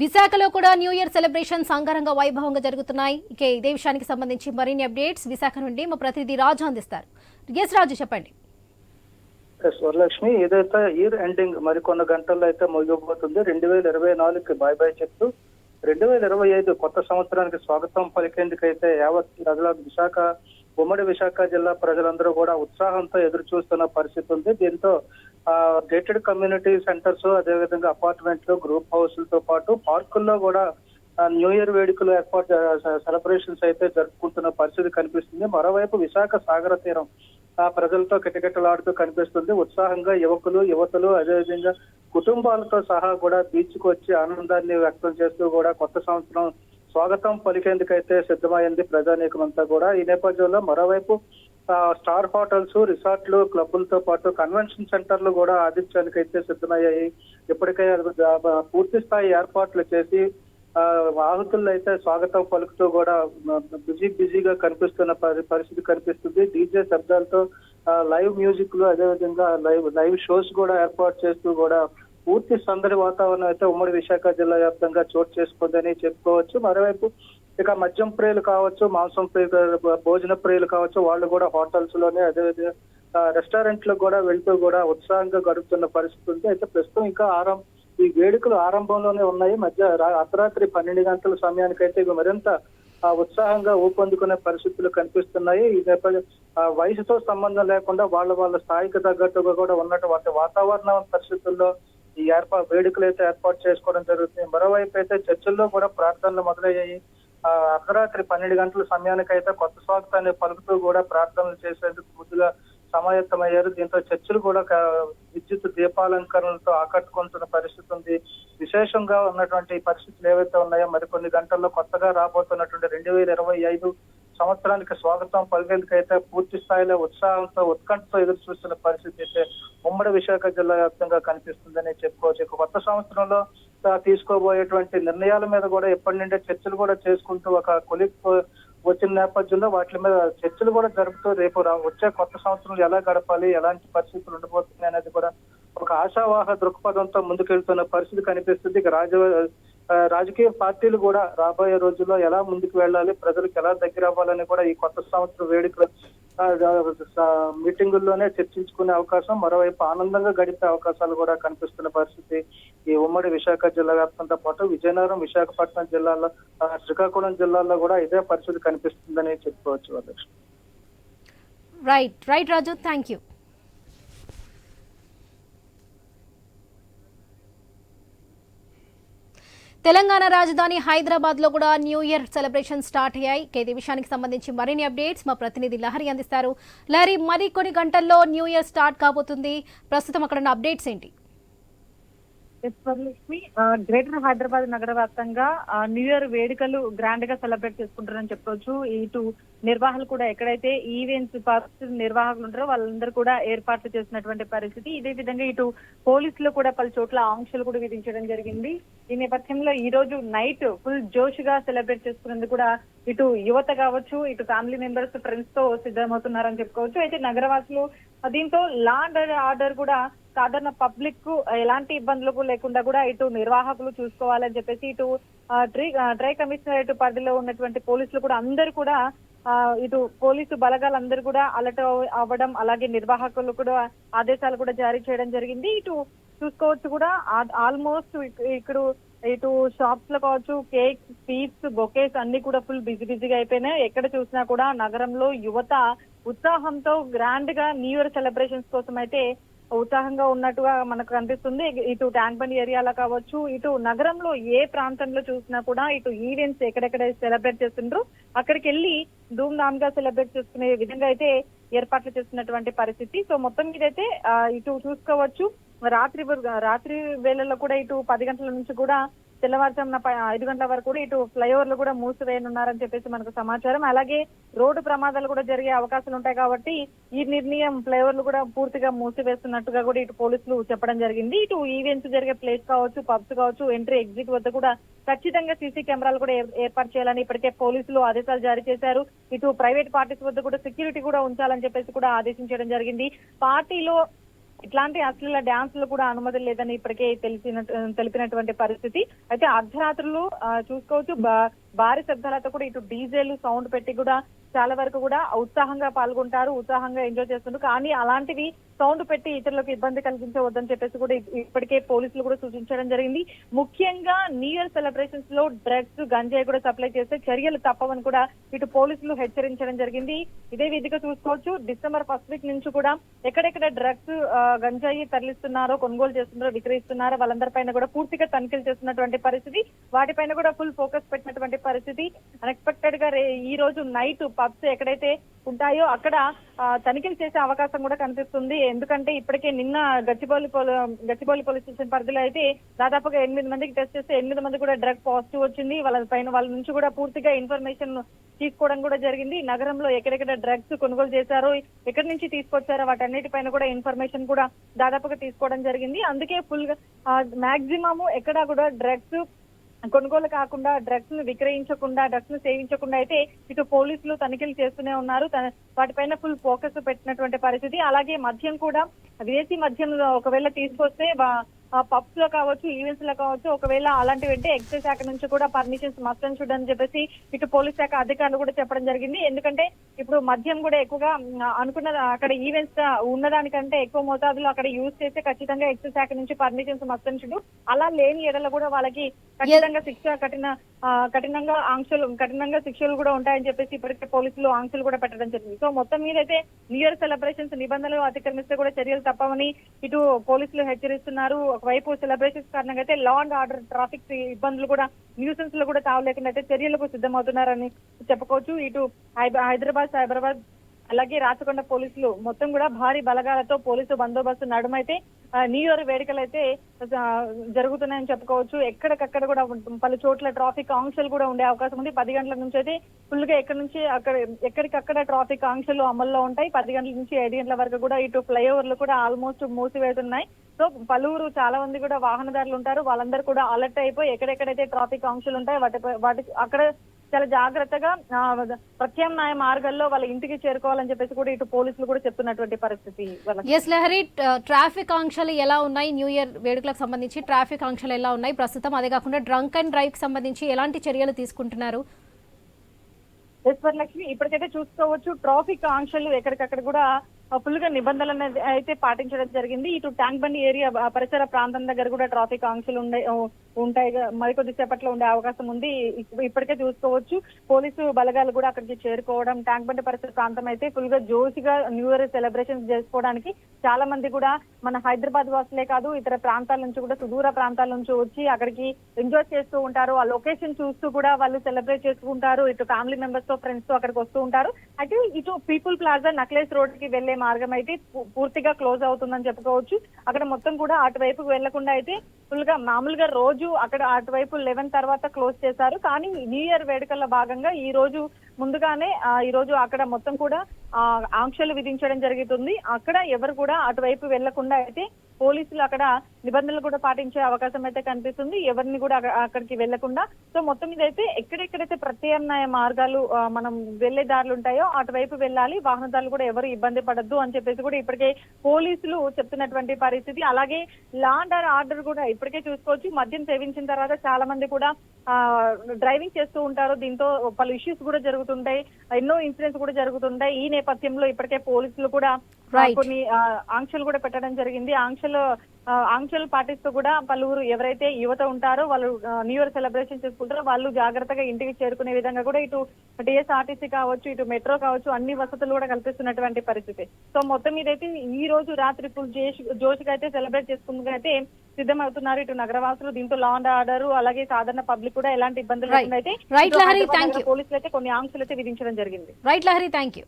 విశాఖలో కూడా new year celebrations అంగరంగ వైభవంగా జరుగుతున్నాయి. ఇక ఇదే విషయానికి సంబంధించి మరిన్ని అప్డేట్స్ విశాఖ నుండి మా ప్రతినిధి రాజు అందిస్తారు. ఎస్ రాజు చెప్పండి. వరలక్ష్మి ఏదైతే ఇయర్ ఎండింగ్ మరికొన్ని గంటల్లో అయితే ముగిపోతుంది రెండు వేల ఇరవై నాలుగుకి బాయ్ బాయ్ చెప్తూ రెండు వేల ఇరవై ఐదు కొత్త సంవత్సరానికి స్వాగతం పలికేందుకైతే యావత్ ప్రజల విశాఖ ఉమ్మడి విశాఖ జిల్లా ప్రజలందరూ కూడా ఉత్సాహంతో ఎదురు చూస్తున్న పరిస్థితి ఉంది. దీంతో గేటెడ్ కమ్యూనిటీ సెంటర్స్ అదేవిధంగా అపార్ట్మెంట్లు గ్రూప్ హౌస్లతో పాటు పార్కుల్లో కూడా న్యూ ఇయర్ వేడుకలు ఏర్పాటు సెలబ్రేషన్స్ అయితే జరుపుకుంటున్న పరిస్థితి కనిపిస్తుంది. మరోవైపు విశాఖ సాగర తీరం ఆ ప్రజలతో కిటకిటలాడుతూ కనిపిస్తుంది. ఉత్సాహంగా యువకులు యువతలు అదేవిధంగా కుటుంబాలతో సహా కూడా బీచ్కు వచ్చి ఆనందాన్ని వ్యక్తం చేస్తూ కూడా కొత్త సంవత్సరం స్వాగతం పలికేందుకైతే సిద్ధమైంది ప్రజానీకమంతా కూడా. ఈ నేపథ్యంలో మరోవైపు స్టార్ హోటల్స్ రిసార్ట్లు క్లబ్బులతో పాటు కన్వెన్షన్ సెంటర్లు కూడా ఆదిత్యానికైతే అయితే సిద్ధమయ్యాయి. ఇప్పటికే పూర్తి స్థాయి ఏర్పాట్లు చేసి ఆ, ఆహుతుల్లో అయితే స్వాగతం పలుకుతూ కూడా బిజీ బిజీగా కనిపిస్తున్న పరి- పరిస్థితి కనిపిస్తుంది. డీజే శబ్దాలతో లైవ్ మ్యూజిక్లు అదేవిధంగా లైవ్ లైవ్ షోస్ కూడా ఏర్పాటు చేస్తూ కూడా పూర్తి సందడి వాతావరణం అయితే ఉమ్మడి విశాఖ జిల్లా వ్యాప్తంగా చోటు చేసుకుందని చెప్పుకోవచ్చు. మరోవైపు ఇక మద్యం ప్రియులు కావచ్చు మాంసం ప్రియులు భోజన ప్రియులు కావచ్చు వాళ్ళు కూడా హోటల్స్లోనే అదేవిధంగా రెస్టారెంట్లో కూడా వెళ్తూ కూడా ఉత్సాహంగా గడుపుతున్న పరిస్థితి ఉంది. అయితే ప్రస్తుతం ఇంకా ఆరం ఈ వేడుకలు ఆరంభంలోనే ఉన్నాయి. మధ్య అర్ధరాత్రి పన్నెండు గంటల సమయానికైతే ఇవి మరింత ఉత్సాహంగా ఊపందుకునే పరిస్థితులు కనిపిస్తున్నాయి. ఈ నేపథ్యం ఆ, వయసుతో సంబంధం లేకుండా వాళ్ళ వాళ్ళ స్థాయికి తగ్గట్టుగా కూడా ఉన్నటువంటి వాతావరణ పరిస్థితుల్లో ఈ ఏర్పా వేడుకలు అయితే ఏర్పాటు చేసుకోవడం జరుగుతుంది. మరోవైపు అయితే చర్చిల్లో కూడా ప్రార్థనలు మొదలయ్యాయి. అర్ధరాత్రి పన్నెండు గంటల సమయానికైతే కొత్త స్వాగతాన్ని పలుకుతూ కూడా ప్రార్థనలు చేసేందుకు ముందుగా సమాయత్తమయ్యారు. దీంతో చర్చలు కూడా విద్యుత్ దీపాలంకరణలతో ఆకట్టుకుంటున్న పరిస్థితి ఉంది. విశేషంగా ఉన్నటువంటి పరిస్థితులు ఏవైతే ఉన్నాయో మరికొన్ని గంటల్లో కొత్తగా రాబోతున్నటువంటి రెండు వేల ఇరవై ఐదు సంవత్సరానికి స్వాగతం పలికేందుకైతే పూర్తి స్థాయిలో ఉత్సాహంతో ఉత్కంఠతో ఎదురు చూస్తున్న పరిస్థితి అయితే ఉమ్మడి విశాఖ జిల్లా వ్యాప్తంగా కనిపిస్తుందని చెప్పుకోవచ్చు. ఇక కొత్త సంవత్సరంలో తీసుకోబోయేటువంటి నిర్ణయాల మీద కూడా ఎప్పటి నుండే చర్చలు కూడా చేసుకుంటూ ఒక కొలిక్ వచ్చిన నేపథ్యంలో వాటి మీద చర్చలు కూడా జరుపుతూ రేపు రా- వచ్చే కొత్త సంవత్సరంలో ఎలా గడపాలి ఎలాంటి పరిస్థితులు ఉండబోతున్నాయి అనేది కూడా ఒక ఆశావాహ దృక్పథంతో ముందుకెళ్తున్న పరిస్థితి కనిపిస్తుంది. ఇక రాజ రాజకీయ పార్టీలు కూడా రాబోయే రోజుల్లో ఎలా ముందుకు వెళ్ళాలి ప్రజలకు ఎలా దగ్గర అవ్వాలని కూడా ఈ కొత్త సంవత్సరం వేడుకలు మీటింగుల్లోనే చర్చించుకునే అవకాశం మరోవైపు ఆనందంగా గడిపే అవకాశాలు కూడా కనిపిస్తున్న పరిస్థితి. ఈ ఉమ్మడి విశాఖ జిల్లా వ్యాప్తంతో పాటు విజయనగరం విశాఖపట్నం జిల్లాలో శ్రీకాకుళం జిల్లాలో కూడా ఇదే పరిస్థితి కనిపిస్తుందని చెప్పుకోవచ్చు right right Raju thank you Telangana రాజధాని హైదరాబాద్లో కూడా న్యూ ఇయర్ సెలబ్రేషన్ స్టార్ట్ అయ్యాయి. ఇక విషయానికి సంబంధించి మరిన్ని అప్డేట్స్ మా ప్రతినిధి లహరి అందిస్తారు. లహరి మరి కొన్ని గంటల్లో న్యూ ఇయర్ స్టార్ట్ కాబోతుంది. ప్రస్తుతం అక్కడ ఉన్న అప్డేట్స్ ఏంటి? ఎస్ వరలక్ష్మి గ్రేటర్ హైదరాబాద్ నగర వ్యాప్తంగా న్యూ ఇయర్ వేడుకలు గ్రాండ్గా సెలబ్రేట్ చేసుకుంటారని చెప్పొచ్చు. ఇటు నిర్వాహకులు కూడా ఎక్కడైతే ఈవెంట్స్ నిర్వాహకులు ఉంటారో వాళ్ళందరూ కూడా ఏర్పాట్లు చేసినటువంటి పరిస్థితి. ఇదే విధంగా ఇటు పోలీసులు కూడా పలు చోట్ల ఆంక్షలు కూడా విధించడం జరిగింది. ఈ నేపథ్యంలో ఈ రోజు నైట్ ఫుల్ జోష్గా సెలబ్రేట్ చేసుకునేందుకు కూడా ఇటు యువత కావచ్చు ఇటు ఫ్యామిలీ మెంబర్స్ ఫ్రెండ్స్తో సిద్ధమవుతున్నారని చెప్పుకోవచ్చు. అయితే నగరవాసులు దీంతో లా అండ్ ఆర్డర్ కూడా సాధారణ పబ్లిక్కు ఎలాంటి ఇబ్బందులకు లేకుండా కూడా ఇటు నిర్వాహకులు చూసుకోవాలని చెప్పేసి ఇటు ట్రై ట్రీ ఆ, ట్రై కమిషనరేట్ పరిధిలో ఉన్నటువంటి పోలీసులు కూడా అందరూ కూడా ఇటు పోలీసు బలగాలందరూ కూడా అలర్ట్ అవ్వడం అలాగే నిర్వాహకులు కూడా ఆదేశాలు కూడా జారీ చేయడం జరిగింది. ఇటు చూసుకోవచ్చు కూడా ఆల్మోస్ట్ ఇక్కడ ఇటు షాప్స్లో కావచ్చు కేక్స్ స్వీట్స్ బొకేస్ అన్ని కూడా ఫుల్ బిజీ బిజీగా అయిపోయినాయి. ఎక్కడ చూసినా కూడా నగరంలో యువత ఉత్సాహంతో గ్రాండ్గా న్యూ ఇయర్ సెలబ్రేషన్స్ కోసం అయితే ఉత్సాహంగా ఉన్నట్టుగా మనకు కనిపిస్తుంది. ఇటు ట్యాంక్ బండ్ ఏరియాలో కావచ్చు ఇటు నగరంలో ఏ ప్రాంతంలో చూసినా కూడా ఇటు ఈవెంట్స్ ఎక్కడెక్కడ సెలబ్రేట్ చేస్తుండ్రు అక్కడికి వెళ్ళి ధూమ్ ధామ్గా సెలబ్రేట్ చేసుకునే విధంగా అయితే ఏర్పాట్లు చేస్తున్నటువంటి పరిస్థితి. సో మొత్తం మీద అయితే ఇటు చూసుకోవచ్చు. రాత్రి రాత్రి వేళల్లో కూడా ఇటు పది గంటల నుంచి కూడా తెల్లవారుజామున ఐదు గంటల వరకు కూడా ఇటు ఫ్లైఓవర్లు కూడా మూసివేయనున్నారని చెప్పేసి మనకు సమాచారం. అలాగే రోడ్డు ప్రమాదాలు కూడా జరిగే అవకాశాలు ఉంటాయి కాబట్టి ఈ నిర్ణయం ఫ్లైఓవర్లు కూడా పూర్తిగా మూసివేస్తున్నట్టుగా కూడా ఇటు పోలీసులు చెప్పడం జరిగింది. ఇటు ఈవెంట్స్ జరిగే ప్లేస్ కావచ్చు పబ్స్ కావచ్చు ఎంట్రీ ఎగ్జిట్ వద్ద కూడా ఖచ్చితంగా సీసీ కెమెరాలు కూడా ఏర్పాటు చేయాలని ఇప్పటికే పోలీసులు ఆదేశాలు జారీ చేశారు. ఇటు ప్రైవేట్ పార్టీస్ వద్ద కూడా సెక్యూరిటీ కూడా ఉంచాలని చెప్పేసి కూడా ఆదేశించడం జరిగింది. పార్టీలో ఇట్లాంటి అశ్లీల డ్యాన్సులు కూడా అనుమతి లేదని ఇప్పటికే తెలిసిన తెలిపినటువంటి పరిస్థితి. అయితే అర్ధరాత్రులు ఆ, చూసుకోవచ్చు. భారీ శబ్దాలతో కూడా ఇటు డీజేలు సౌండ్ పెట్టి కూడా చాలా వరకు కూడా ఉత్సాహంగా పాల్గొంటారు ఉత్సాహంగా ఎంజాయ్ చేస్తుంటారు. కానీ అలాంటివి సౌండ్ పెట్టి ఇతరులకు ఇబ్బంది కలిగించవద్దని చెప్పేసి కూడా ఇప్పటికే పోలీసులు కూడా సూచించడం జరిగింది. ముఖ్యంగా న్యూ ఇయర్ సెలబ్రేషన్స్లో డ్రగ్స్ గంజాయి కూడా సప్లై చేస్తే చర్యలు తప్పవని కూడా ఇటు పోలీసులు హెచ్చరించడం జరిగింది. ఇదే విధిగా చూసుకోవచ్చు. డిసెంబర్ ఫస్ట్ వీక్ నుంచి కూడా ఎక్కడెక్కడ డ్రగ్స్ గంజాయి తరలిస్తున్నారో కొనుగోలు చేస్తున్నారో విక్రయిస్తున్నారో వాళ్ళందరిపైన కూడా పూర్తిగా తనిఖీలు చేస్తున్నటువంటి పరిస్థితి. వాటిపైన కూడా ఫుల్ ఫోకస్ పెట్టినటువంటి పరిస్థితి. అన్ఎక్స్పెక్టెడ్గా రే- ఈ రోజు నైట్ పబ్స్ ఎక్కడైతే ఉంటాయో అక్కడ ఆ, తనిఖీలు చేసే అవకాశం కూడా కనిపిస్తుంది. ఎందుకంటే ఇప్పటికే నిన్న గచ్చిబౌలి గచ్చిబౌలి పోలీస్ స్టేషన్ పరిధిలో అయితే దాదాపుగా ఎనిమిది మందికి టెస్ట్ చేస్తే ఎనిమిది మంది కూడా డ్రగ్ పాజిటివ్ వచ్చింది. వాళ్ళ పైన వాళ్ళ నుంచి కూడా పూర్తిగా ఇన్ఫర్మేషన్ తీసుకోవడం కూడా జరిగింది. నగరంలో ఎక్కడెక్కడ డ్రగ్స్ కొనుగోలు చేశారో ఎక్కడి నుంచి తీసుకొచ్చారో వాటన్నిటిపైన కూడా ఇన్ఫర్మేషన్ కూడా దాదాపుగా తీసుకోవడం జరిగింది. అందుకే ఫుల్గా మాక్సిమము ఎక్కడా కూడా డ్రగ్స్ కొనుగోలు కాకుండా డ్రగ్స్ను విక్రయించకుండా డ్రగ్స్ను సేవించకుండా అయితే ఇటు పోలీసులు తనిఖీలు చేస్తూనే ఉన్నారు. వాటిపైన ఫుల్ ఫోకస్ పెట్టినటువంటి పరిస్థితి. అలాగే మద్యం కూడా విదేశీ మద్యం ఒకవేళ తీసుకొస్తే పబ్స్లో కావచ్చు ఈవెంట్స్లో కావచ్చు ఒకవేళ అలాంటివి అంటే ఎక్సైజ్ శాఖ నుంచి కూడా పర్మిషన్స్ మస్ట్ షుడ్ అని చెప్పేసి ఇటు పోలీస్ శాఖ అధికారులు కూడా చెప్పడం జరిగింది. ఎందుకంటే ఇప్పుడు మద్యం కూడా ఎక్కువగా అనుకున్న అక్కడ ఈవెంట్స్ ఉన్నదానికంటే ఎక్కువ మోతాదులో అక్కడ యూజ్ చేస్తే ఖచ్చితంగా ఎక్సైజ్ శాఖ నుంచి పర్మిషన్స్ మస్ట్ అండ్ షుడ్. అలా లేని ఎడల కూడా వాళ్ళకి ఖచ్చితంగా శిక్ష కఠిన కఠినంగా ఆంక్షలు కఠినంగా శిక్షలు కూడా ఉంటాయని చెప్పేసి ఇప్పటికే పోలీసులు ఆంక్షలు కూడా పెట్టడం జరిగింది. సో మొత్తం మీద అయితే న్యూ ఇయర్ సెలబ్రేషన్స్ నిబంధనలు అతిక్రమిస్తే కూడా చర్యలు తప్పవని ఇటు పోలీసులు హెచ్చరిస్తున్నారు. ఒకవైపు సెలబ్రేషన్స్ కారణంగా అయితే లా అండ్ ఆర్డర్ ట్రాఫిక్ ఇబ్బందులు కూడా న్యూసెన్స్లో కూడా తావలేకుండా అయితే చర్యలకు సిద్ధమవుతున్నారని చెప్పుకోవచ్చు. ఇటు హైదరాబాద్ సైబరాబాద్ అలాగే రాచకొండ పోలీసులు మొత్తం కూడా భారీ బలగాలతో పోలీసు బందోబస్తు నడుమైతే న్యూ ఇయర్ వేడుకలు అయితే జరుగుతున్నాయని చెప్పుకోవచ్చు. ఎక్కడికక్కడ కూడా పలు చోట్ల ట్రాఫిక్ ఆంక్షలు కూడా ఉండే అవకాశం ఉంది. పది గంటల నుంచి అయితే ఫుల్గా ఎక్కడి నుంచి అక్కడ ఎక్కడికక్కడ ట్రాఫిక్ ఆంక్షలు అమల్లో ఉంటాయి. పది గంటల నుంచి ఐదు గంటల వరకు కూడా ఇటు ఫ్లైఓవర్లు కూడా ఆల్మోస్ట్ మూసివేస్తున్నాయి. సో పలువురు చాలా మంది కూడా వాహనదారులు ఉంటారు. వాళ్ళందరూ కూడా అలర్ట్ అయిపోయి ఎక్కడెక్కడైతే ట్రాఫిక్ ఆంక్షలు ఉంటాయి వాటి వాటి అక్కడ చాలా జాగ్రత్తగా ప్రత్యామ్నాయ మార్గాల్లో వాళ్ళ ఇంటికి చేరుకోవాలని చెప్పేసి కూడా ఇటు పోలీసులు కూడా చెప్తున్నటువంటి పరిస్థితి ఎస్ లహరి ట్రాఫిక్ ఆంక్షలు ఎలా ఉన్నాయి? న్యూ ఇయర్ వేడుకలకు సంబంధించి ట్రాఫిక్ ఆంక్షలు ఎలా ఉన్నాయి? ప్రస్తుతం అదే కాకుండా డ్రంక్ అండ్ డ్రైవ్కి సంబంధించి ఎలాంటి చర్యలు తీసుకుంటున్నారు? ఎస్ వరలక్ష్మి ఇప్పటికైతే చూసుకోవచ్చు. ట్రాఫిక్ ఆంక్షలు ఎక్కడికక్కడ కూడా ఫుల్గా నిబంధనలు అనేది అయితే పాటించడం జరిగింది. ఇటు ట్యాంక్ బండి ఏరియా పరిసర ప్రాంతం దగ్గర కూడా ట్రాఫిక్ ఆంక్షలు ఉండే ఉంటాయి. మరికొద్ది సేపట్లో ఉండే అవకాశం ఉంది. ఇప్పటికే చూసుకోవచ్చు. పోలీసు బలగాలు కూడా అక్కడికి చేరుకోవడం ట్యాంక్ బండి పరిసర ప్రాంతం అయితే ఫుల్గా జోసిగా న్యూ ఇయర్ సెలబ్రేషన్స్ చేసుకోవడానికి చాలా మంది కూడా మన హైదరాబాద్ వాసులే కాదు ఇతర ప్రాంతాల నుంచి కూడా సుదూర ప్రాంతాల నుంచి వచ్చి అక్కడికి ఎంజాయ్ చేస్తూ ఉంటారు. ఆ లొకేషన్ చూస్తూ కూడా వాళ్ళు సెలబ్రేట్ చేసుకుంటారు. ఇటు ఫ్యామిలీ మెంబర్స్తో ఫ్రెండ్స్తో అక్కడికి వస్తూ ఉంటారు. అయితే ఇటు పీపుల్ ప్లాజా నక్లెస్ రోడ్కి వెళ్ళే మార్గం అయితే పూర్తిగా క్లోజ్ అవుతుందని చెప్పుకోవచ్చు. అక్కడ మొత్తం కూడా అటువైపుకు వెళ్ళకుండా అయితే ఫుల్గా మామూలుగా రోజు అక్కడ అటువైపు లెవెన్ తర్వాత క్లోజ్ చేశారు. కానీ న్యూ ఇయర్ వేడుకల్లో భాగంగా ఈ రోజు ముందుగానే ఈ రోజు అక్కడ మొత్తం కూడా ఆంక్షలు విధించడం జరుగుతుంది. అక్కడ ఎవరు కూడా అటువైపు వెళ్ళకుండా అయితే పోలీసులు అక్కడ నిబంధనలు కూడా పాటించే అవకాశం అయితే కనిపిస్తుంది. ఎవరిని కూడా అక్క- అక్కడికి వెళ్ళకుండా సో మొత్తం మీద అయితే ఎక్కడెక్కడైతే ప్రత్యామ్నాయ మార్గాలు మనం వెళ్ళే దారులు ఉంటాయో అటువైపు వెళ్ళాలి. వాహనదారులు కూడా ఎవరు ఇబ్బంది పడద్దు అని చెప్పేసి కూడా ఇప్పటికే పోలీసులు చెప్తున్నటువంటి పరిస్థితి. అలాగే లా అండ్ ఆర్డర్ కూడా ఇప్పటికే చూసుకోవచ్చు. మద్యం సేవించిన తర్వాత చాలా మంది కూడా ఆ డ్రైవింగ్ చేస్తూ ఉంటారు. దీంతో పలు ఇష్యూస్ కూడా జరుగుతుంటాయి. ఎన్నో ఇన్సిడెంట్స్ కూడా జరుగుతుంటాయి. ఈ నేపథ్యంలో ఇప్పటికే పోలీసులు కూడా. కొన్ని ఆంక్షలు కూడా పెట్టడం జరిగింది. ఆంక్షలు ఆంక్షలు పాటిస్తూ కూడా పలువురు ఎవరైతే యువత ఉంటారో వాళ్ళు న్యూ ఇయర్ సెలబ్రేషన్ చేసుకుంటారో వాళ్ళు జాగ్రత్తగా ఇంటికి చేరుకునే విధంగా కూడా ఇటు టీఎస్ఆర్టీసీ కావచ్చు ఇటు మెట్రో కావచ్చు అన్ని వసతులు కూడా కల్పిస్తున్నటువంటి పరిస్థితి సో మొత్తం మీదైతే ఈ రోజు రాత్రి ఫుల్ జోష్ జోష్గా అయితే సెలబ్రేట్ చేసుకుందుకు అయితే సిద్ధమవుతున్నారు ఇటు నగరవాసులు దీంతో లా అండ్ ఆర్డర్ అలాగే సాధారణ పబ్లిక్ కూడా ఎలాంటి ఇబ్బందులు. లేకుండా అయితే. పోలీసులు అయితే కొన్ని ఆంక్షలు అయితే విధించడం జరిగింది రైట్ లహరి థ్యాంక్ యూ